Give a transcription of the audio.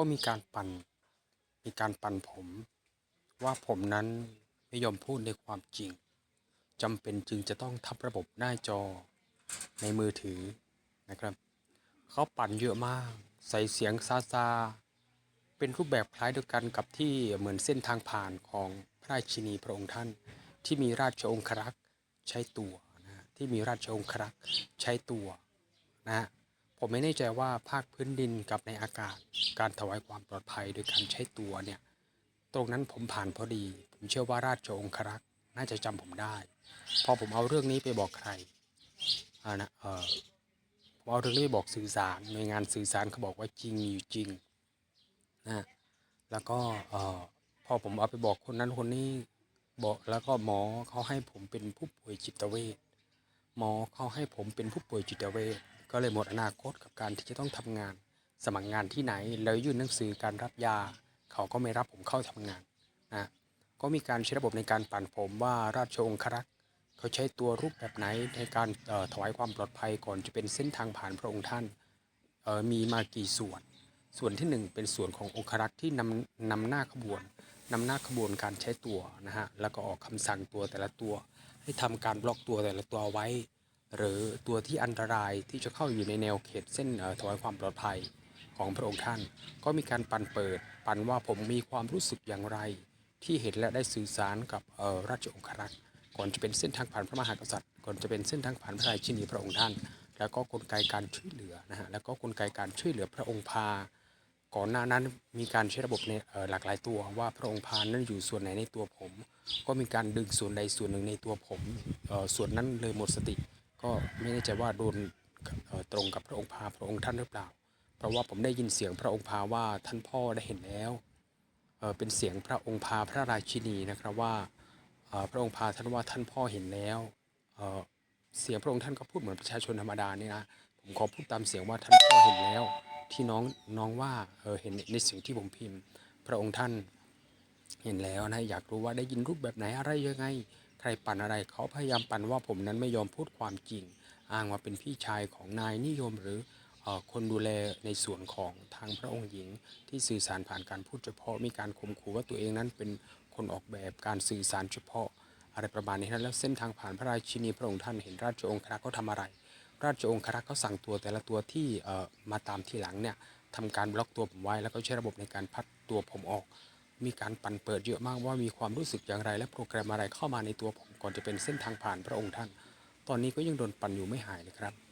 ก็มีการปั่น มีการปั่นผม ว่าผมนั้นไม่ยอมพูดในความจริงจำเป็นจึงจะต้องทับระบบหน้าจอในมือถือนะครับ เขาปั่นเยอะมาก ใส่เสียงซาซา เป็นรูปแบบคล้ายเดียวกันกับที่เหมือนเส้นทางผ่านของพระราชินีพระองค์ท่าน ที่มีราชองครักษ์ใช้ตัวนะฮะที่มีราชองครักษ์ใช้ตัวนะฮะ ผมไม่แน่ใจว่าภาคพื้นดินกับในอากาศ การถวายความปลอดภัยโดยการใช้ตัวเนี่ย ตรงนั้นผมผ่านพอดี ผมเชื่อว่าราชองครักษ์น่าจะจำผมได้ พอผมเอาเรื่องนี้ไปบอกใครอ่านะเออผมเอาเรื่องนี้ไปบอกสื่อสารหน่วยงานสื่อสารเขาบอกว่าจริงอยู่จริงนะแล้วก็เออพอผมเอาไปบอกคนนั้นคนนี้บอกแล้วก็หมอเขาให้ผมเป็นผู้ป่วยจิตเวชหมอเขาให้ผมเป็นผู้ป่วยจิตเวช ก็เลยหมดอนาคตกับการที่จะต้องทำงาน สมัครงานที่ไหน แล้วยื่นหนังสือการรับยา เขาก็ไม่รับผมเข้าทำงานนะก็มีการใช้ระบบในการปั่นผมว่าราชองครักษ์เขาใช้ตัวรูปแบบไหนในการเอ่อถวายความปลอดภัยก่อนจะเป็นเส้นทางผ่านพระองค์ท่านมีมากี่ส่วน ส่วนที่หนึ่งเป็นส่วนขององครักษ์ที่นำนำหน้าขบวนนำหน้าขบวนการใช้ตัวนะฮะแล้วก็ออกคำสั่งตัวแต่ละตัว ให้ทำการบล็อกตัวแต่ละตัวไว้ หรือตัวที่อันตรายที่จะเข้าอยู่ในแนวเขตเส้นเอ่อถวายความปลอดภัยของพระองค์ท่าน ก็มีการปั่นเปิด ปั่นว่าผมมีความรู้สึกอย่างไร ที่เห็นและได้สื่อสารกับออราชองครักษ์ก่อนจะเป็นเส้นทางผ่านพระมหากษัตริย์ก่อนจะเป็นเส้นทางผ่านพระราชินีพระองค์ท่าน แล้วก็กลไกการช่วยเหลือนะฮะแล้วก็กลไกการช่วยเหลือพระองค์พา ก่อนหน้านั้นมีการใช้ระบบในเอ่อหลากหลายตัวว่าพระองค์พานั้นอยู่ส่วนไหนในตัวผม ก็มีการดึงส่วนใดส่วนหนึ่งในตัวผมส่วนนั้นเลยหมดสติ ก็ไม่แน่ใจว่าโดนตรงกับพระองค์พาพระองค์ท่านหรือเปล่า เพราะว่าผมได้ยินเสียงพระองค์พาว่าท่านพ่อได้เห็นแล้วเป็นเสียงพระองค์พาพระราชินีนะครับว่าพระองค์พาท่านว่าท่านพ่อเห็นแล้วเสียงพระองค์ท่านก็พูดเหมือนประชาชนธรรมดานี่นะผมขอพูดตามเสียงว่าท่านพ่อเห็นแล้ว ที่น้องน้องว่าเออเห็นในสิ่งที่ผมพิมพ์ พระองค์ท่านเห็นแล้วนะอยากรู้ว่าได้ยินรูปแบบไหนอะไรยังไง ใครปั่นอะไรเขาพยายามปั่นว่าผมนั้นไม่ยอมพูดความจริง อ้างว่าเป็นพี่ชายของนายนิยมหรืออคนดูแลในส่วนของทางพระองค์หญิง ที่สื่อสารผ่านการพูดเฉพาะมีการข่มขู่ว่าตัวเองนั้นเป็นคนออกแบบการสื่อสารเฉพาะ อะไรประมาณนี้นะแล้วเส้นทางผ่านพระราชินีพระองค์ท่านเห็นราชองครักษ์เขาทำอะไร ราชองครักษ์เขาสั่งตัวแต่ละตัวที่มาตามที่หลังเนี่ยทำการบล็อกตัวผมไว้แล้วก็ใช้ระบบในการพัดตัวผมออก มีการปั่นเปิดเยอะมากว่ามีความรู้สึกอย่างไร และโปรแกรมอะไรเข้ามาในตัวผมก่อนจะเป็นเส้นทางผ่านพระองค์ท่าน ตอนนี้ก็ยังโดนปั่นอยู่ไม่หายเลยครับ